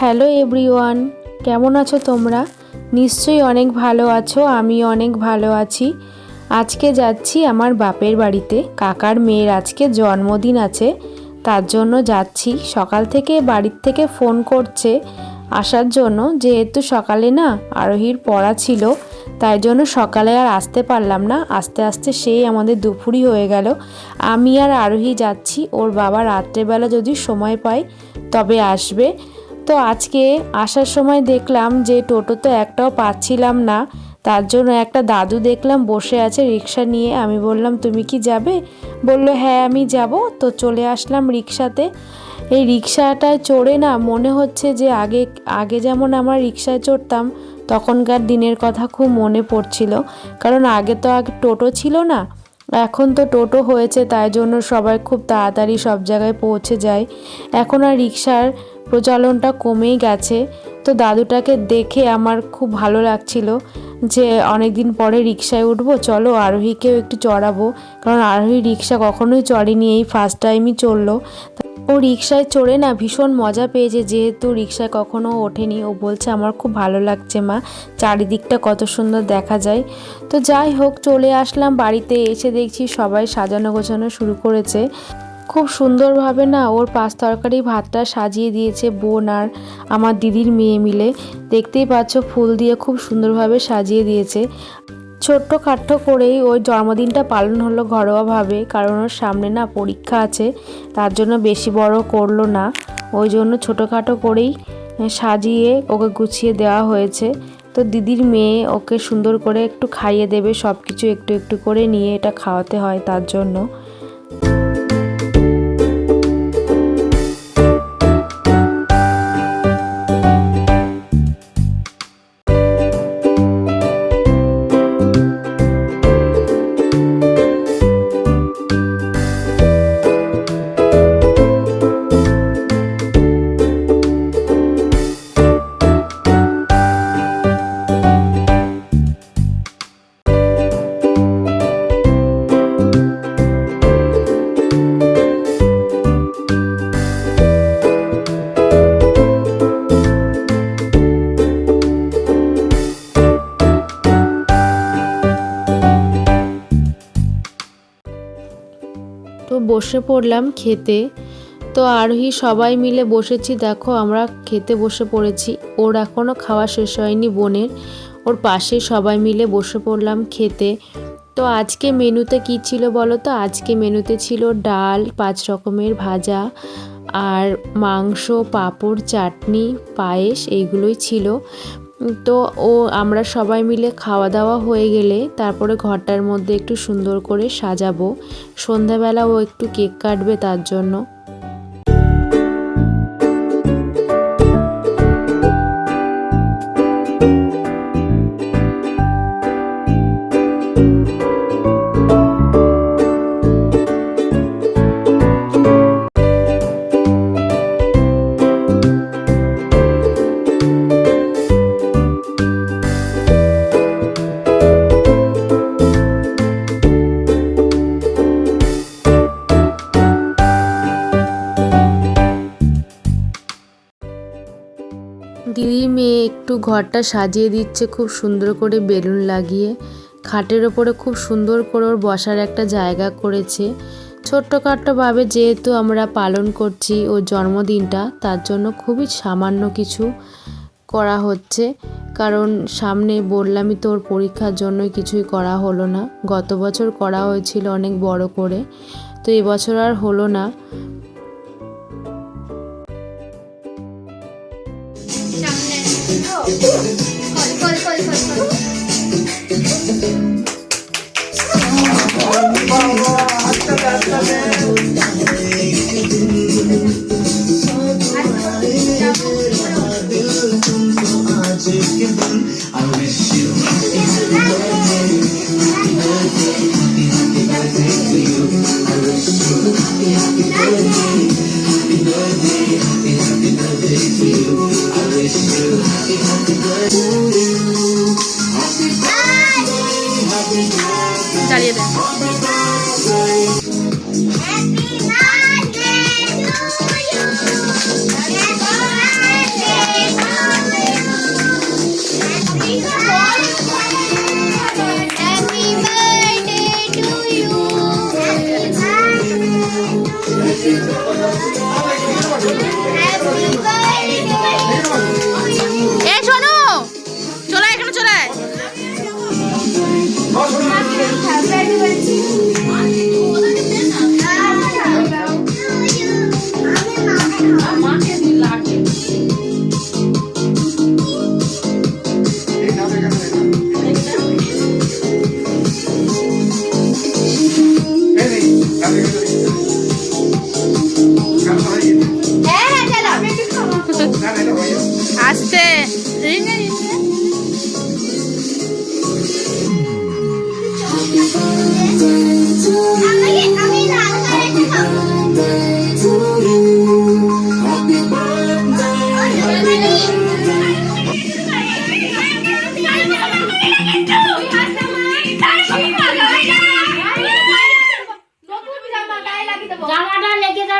Hello everyone, কেমন আছো তোমরা? নিশ্চয়ই অনেক ভালো আছো আমি অনেক ভালো আছি। আজকে যাচ্ছি আমার বাপের বাড়িতে। কাকার মেয়ের আজকে জন্মদিন আছে, তার জন্য যাচ্ছি। সকাল থেকে বাড়ির থেকে ফোন করছে আসার জন্য। যেহেতু সকালে না আরোহীর পড়া ছিল, তাই জন্য সকালে আর আসতে পারলাম না। আস্তে আস্তে সেই আমাদের দুপুরই হয়ে গেল। আমি আর আরোহী যাচ্ছি। ওর বাবা রাত্রেবেলা যদি সময় পায়, তবে আসবে। তো আজকে আসার সময় দেখলাম যে টোটো তো একটাও পাচ্ছিলাম না। তার জন্য একটা দাদু দেখলাম বসে আছে রিক্সা নিয়ে। আমি বললাম, তুমি কি যাবে? বলল হ্যাঁ আমি যাব। তো চলে আসলাম রিক্সাতে। এই রিক্সাটায় চড়ে না মনে হচ্ছে যে আগে আগে যেমন আমরা রিক্সায় চড়তাম, তখনকার দিনের কথা খুব মনে পড়ছিল। কারণ আগে তো আগে টোটো ছিল না। এখন তো টোটো হয়েছে, তাই জন্য সবাই খুব তাড়াতাড়ি সব জায়গায় পৌঁছে যায়। এখন আর রিক্সার প্রচলনটা কমেই গেছে। তো দাদুটাকে দেখে আমার খুব ভালো লাগছিল যে অনেক দিন পরে রিক্সায় উঠবো, চলো আরোহীকেও একটু চড়াবো। কারণ আরোহী রিক্সা কখনোই চড়েনি, এই ফার্স্ট টাইমই চড়লো। ও রিক্সায় চড়ে না ভীষণ মজা পেয়েছে, যেহেতু রিক্সায় কখনো ওঠেনি। ও বলছে, আমার খুব ভালো লাগছে মা, চারিদিকটা কত সুন্দর দেখা যায়। তো যাই হোক, চলে আসলাম বাড়িতে, এসে দেখছি সবাই সাজানো গোছানো শুরু করেছে। খুব সুন্দরভাবে না ওর পাঁচ তরকারি ভাতটা সাজিয়ে দিয়েছে বোন আর আমার দিদির মেয়ে মিলে। দেখতেই পাচ্ছ, ফুল দিয়ে খুব সুন্দরভাবে সাজিয়ে দিয়েছে। ছোট্ট খাট্ট করেই ওই জন্মদিনটা পালন হলো ঘরোয়াভাবে, কারণ ওর সামনে না পরীক্ষা আছে, তার জন্য বেশি বড় করল না। ওই জন্য ছোটোখাটো করেই সাজিয়ে ওকে গুছিয়ে দেওয়া হয়েছে। তো দিদির মেয়ে ওকে সুন্দর করে একটু খাইয়ে দেবে সব কিছু একটু একটু করে নিয়ে এটা খাওয়াতে হয় তার জন্য। বসে পড়লাম খেতে। তো আরোহী সবাই মিলে বসেছি, দেখো আমরা খেতে বসে পড়েছি। ওর এখনও খাওয়া শেষ হয়নি বোনের। ওর পাশে সবাই মিলে বসে পড়লাম খেতে। তো আজকে মেনুতে কি ছিল বলো তো? আজকে মেনুতে ছিল ডাল, পাঁচ রকমের ভাজা আর মাংস, পাঁপড়, চাটনি, পায়েস, এইগুলোই ছিল। তো ও, আমরা সবাই মিলে খাওয়া দাওয়া হয়ে গেলে তারপরে ঘরটার মধ্যে একটু সুন্দর করে সাজাবো। সন্ধ্যাবেলা ও একটু কেক কাটবে তার জন্য। একটু ঘরটা সাজিয়ে দিচ্ছে, খুব সুন্দর করে বেলুন লাগিয়ে। খাটের ওপরে খুব সুন্দর করে ওর বসার একটা জায়গা করেছে। ছোট্টখাট্টোভাবে যেহেতু আমরা পালন করছি ওর জন্মদিনটা, তার জন্য খুবই সামান্য কিছু করা হচ্ছে। কারণ সামনে বললামই তো ওর পরীক্ষার জন্য কিছুই করা হলো না। গত বছর করা হয়েছিল অনেক বড় করে। তো এবছর আর হলো না। baby.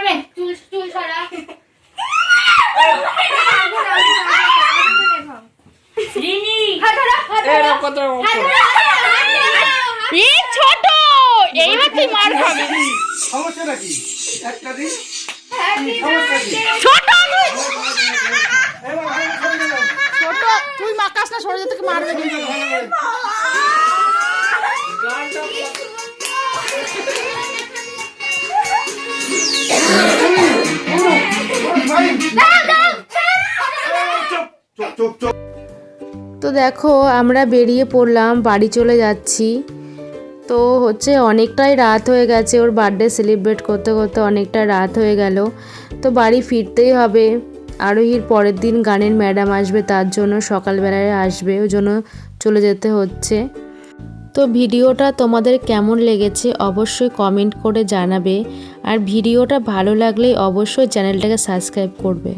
যাবে চুল চুল সরা। ছোট! এইবার তুই মার খাবি। সমস্যা নাকি একটা দিন। ছোট তুই! এবার ভালো করে দাও। ছোট তুই মাকাস না সরে যেতে মারবে। কিন্তু দেখো, আমরা বেরিয়ে পড়লাম, বাড়ি চলে যাচ্ছি। তো হচ্ছে অনেকটাই রাত হয়ে গেছে, ওর বার্থডে সেলিব্রেট করতে করতে অনেকটা রাত হয়ে গেল। তো বাড়ি ফিরতেই হবে। আরোহীর পরের দিন গানের ম্যাডাম আসবে, তার জন্য সকালবেলায় আসবে, ওই জন্য চলে যেতে হচ্ছে। তো ভিডিওটা তোমাদের কেমন লেগেছে অবশ্যই কমেন্ট করে জানাবে। আর ভিডিওটা ভালো লাগলে অবশ্যই চ্যানেলটাকে সাবস্ক্রাইব করবে।